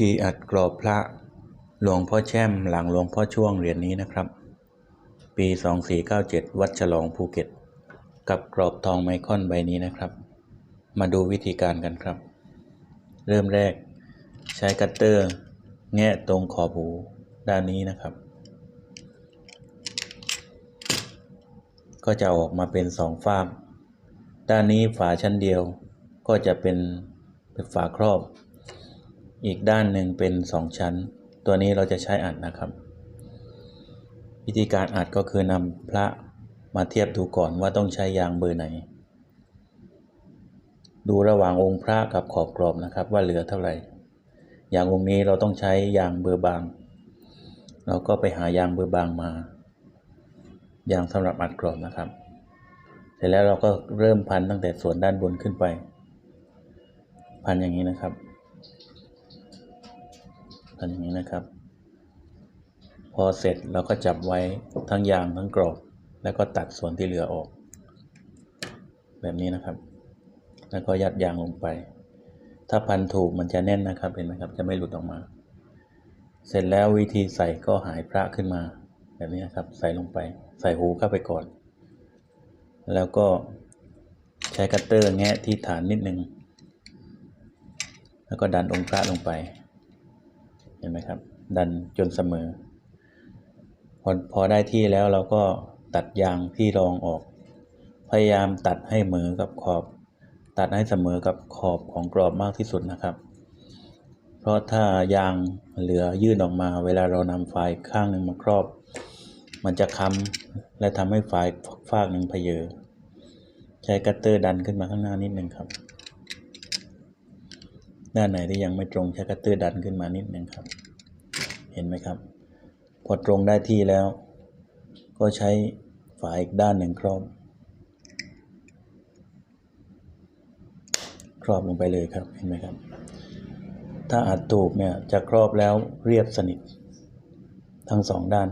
ธีอัดกรอบพระหลวงพ่อแช่มหลังหลวงพ่อช่วงเหรียญนี้นะครับ ปี 2497 วัดฉลองภูเก็ต กับกรอบทองไมคอนใบนี้นะครับ มาดูวิธีการกันครับ เริ่มแรกใช้คัตเตอร์แงะตรงขอบหูด้านนี้นะครับ ก็จะออกมาเป็นสองฝาด้านนี้ฝาชั้นเดียวก็จะเป็นเป็นฝาครอบ อีกด้านหนึ่งเป็นสองชั้น ตัวนี้เราจะใช้อัดนะครับ วิธีการอัดก็คือนำพระมาเทียบดูก่อนว่าต้องใช้ยางเบอร์ไหน ดูระหว่างองค์พระกับขอบกรอบนะครับว่าเหลือเท่าไหร่ อย่างองค์นี้เราต้องใช้ยางเบอร์บาง เราก็ไปหายางเบอร์บางมายางสำหรับอัดกรอบนะครับ เสร็จแล้วเราก็เริ่มพันตั้งแต่ส่วนด้านบนขึ้นไป พันอย่างนี้นะครับ พันอย่างนี้นะครับ พอเสร็จเราก็จับไว้ทั้งยางทั้งกรอบ แล้วก็ตัดส่วนที่เหลือออก แบบนี้นะครับ แล้วก็ยัดยางลงไป ถ้าพันถูกมันจะแน่นนะครับเห็นไหมครับ จะไม่หลุดออกมา เสร็จแล้ววิธีใส่ก็หายพระขึ้นมา แบบนี้นะครับ ใส่ลงไป ใส่หูเข้าไปก่อน แล้วก็ใช้คัตเตอร์แงะที่ฐานนิดนึงแล้วก็ดันองค์พระลงไป เห็นไหมครับ ดันจนเสมอ พอพอได้ที่แล้วเราก็ตัดยางที่รองออก พยายามตัดให้เหมือกับขอบ ตัดให้เสมอกับขอบของกรอบมากที่สุดนะครับ เพราะถ้ายางเหลือยื่นออกมา เวลาเรานำฝ่ายข้างหนึ่งมาครอบ มันจะค้ำและทำให้ฝ่ายฝากหนึ่งเพเยอใช้กัตเตอร์ดันขึ้นมาข้างหน้านิดหนึ่งครับ ด้านไหนที่ยังไม่ตรงใช้คัตเตอร์ดันขึ้นมานิดนึงครับ เห็นไหมครับ พอตรงได้ที่แล้ว ก็ใช้ฝาอีกด้านหนึ่งครอบ ครอบลงไปเลยครับเห็นไหมครับ ถ้าอัดถูกเนี่ยจะครอบแล้วเรียบสนิททั้งสองด้าน